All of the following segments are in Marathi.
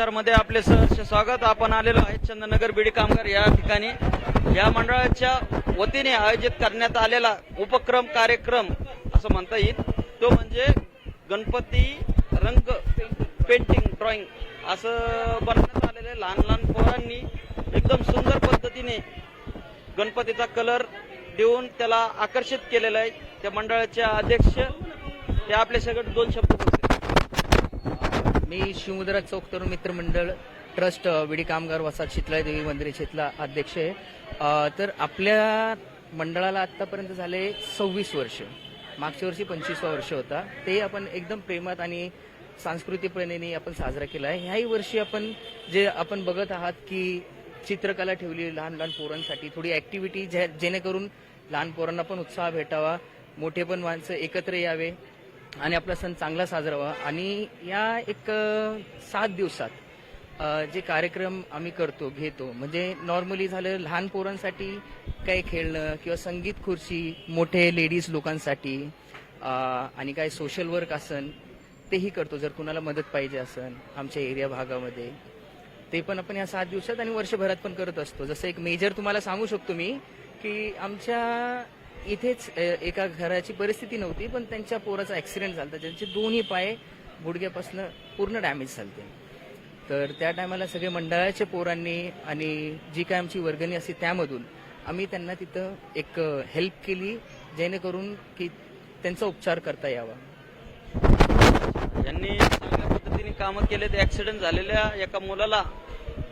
समाचारमध्ये आपले सहर्ष स्वागत. आपण आलेलो आहे चंद्रनगर बीडी कामगार या ठिकाणी. या मंडळाच्या वतीने आयोजित करण्यात आलेला उपक्रम कार्यक्रम असं म्हणता येईल तो म्हणजे गणपती रंग पेंटिंग ड्रॉइंग असं बनवण्यात आलेले लहान लहान पोरांनी एकदम सुंदर पद्धतीने गणपतीचा कलर देऊन त्याला आकर्षित केलेलं आहे. त्या मंडळाचे अध्यक्ष ते आपल्या सगळं दोन शब्द मी शिवमुद्रा चौक तरुण मित्र मंडळ ट्रस्ट विडी कामगार वसाहत शितला देवी मंदिर इथला अध्यक्ष आहे. तर आपल्या मंडळाला आतापर्यंत झाले सव्वीस वर्ष. मागच्या वर्षी पंचवीसवा वर्ष होता. ते आपण एकदम प्रेमात आणि सांस्कृतिकपणे आपण साजरा केला आहे. ह्याही वर्षी आपण जे आपण बघत आहात की चित्रकला ठेवली लहान लहान पोरांसाठी थोडी ऍक्टिव्हिटी जेणेकरून लहान पोरांना पण उत्साह भेटावा. मोठे पण माणसं एकत्र यावे. आणि आपला सण चांगला साजरा व्हावा आणि या एक सात दिवसात जे कार्यक्रम आम्ही करतो घेतो म्हणजे नॉर्मली झालं लहान पोरांसाठी काही खेळणं किंवा संगीत खुर्ची मोठे लेडीज लोकांसाठी आणि काय सोशल वर्क असन तेही करतो जर कुणाला मदत पाहिजे असन आमच्या एरिया भागामध्ये. ते पण आपण या सात दिवसात आणि वर्षभरात पण करत असतो. जसं एक मेजर तुम्हाला सांगू शकतो मी की आमच्या इथेच एका घराची परिस्थिती नव्हती पण त्यांच्या पोराचा ॲक्सिडेंट झाला. त्यांचे दोन्ही पाय गुडघ्यापासून पूर्ण डॅमेज झालते तर त्या टायमाला सगळे मंडळाच्या पोरांनी आणि जी काय आमची वर्गणी असते त्यामधून आम्ही त्यांना तिथं एक हेल्प केली जेणेकरून की त्यांचा उपचार करता यावा. यांनी चांगल्या पद्धतीने कामं केले. ते ऍक्सिडेंट झालेल्या एका मुलाला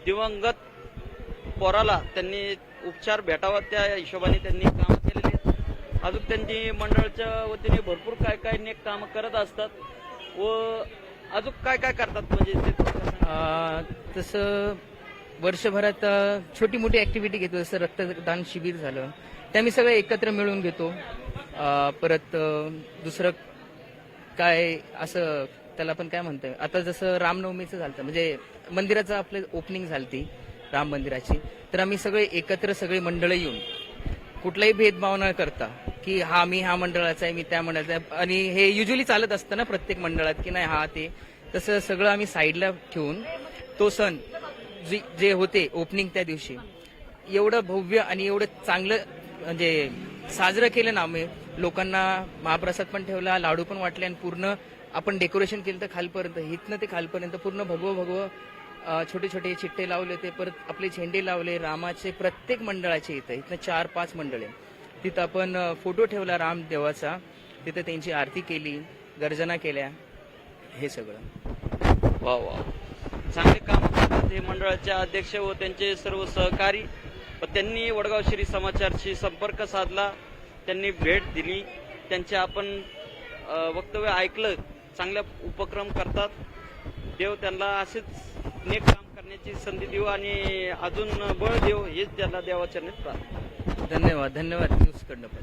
दिवंगत पोराला त्यांनी उपचार भेटावा त्या हिशोबाने त्यांनी काम अजून त्यांनी मंडळाच्या वतीने भरपूर काय काय नेक कामं करत असतात व अजून काय काय करतात म्हणजे ते? तसं वर्षभरात छोटी मोठी ऍक्टिव्हिटी घेतो जसं रक्तदान शिबिर झालं. ते मी सगळे एकत्र मिळून घेतो. परत दुसरं काय असं त्याला आपण काय म्हणतोय? आता जसं रामनवमीचं झालं म्हणजे मंदिराचं आपलं ओपनिंग झालती राम मंदिराची. तर आम्ही सगळे एकत्र सगळे मंडळं येऊन कुठलाही भेदभाव न करता की हा मी हा मंडळाचा आहे मी त्या मंडळाचा आहे. आणि हे युजली चालत असतं ना प्रत्येक मंडळात की नाही हा ते. तसं सगळं आम्ही साईडला ठेवून तो सण जी- जे होते ओपनिंग त्या दिवशी एवढं भव्य आणि एवढं चांगलं म्हणजे साजरं केलं ना आम्ही. लोकांना महाप्रसाद पण ठेवला लाडू पण वाटले आणि पूर्ण आपण डेकोरेशन केलं तर खालपर्यंत इथनं ते खालपर्यंत पूर्ण भगवं भगवं छोटे छोटे चिट्टे लावले होते परत आपले झेंडे लावले रामाचे प्रत्येक मंडळाचे इथं इथनं चार पाच मंडळे. तिथं आपण फोटो ठेवला राम देवाचा. तिथं त्यांची आरती केली गर्जना केल्या हे सगळं. वा वा चांगले काम करतात हे मंडळाचे अध्यक्ष व त्यांचे सर्व सहकारी. त्यांनी वडगाव श्री समाचारशी संपर्क साधला. त्यांनी भेट दिली. त्यांचे आपण वक्तव्य ऐकलं. चांगल्या उपक्रम करतात. देव त्यांना असेच नेक काम करण्याची संधी देऊ आणि अजून बळ देऊ हेच त्याला देवाच्या प्रार्थना. धन्यवाद धन्यवाद. न्यूज कडनं पण.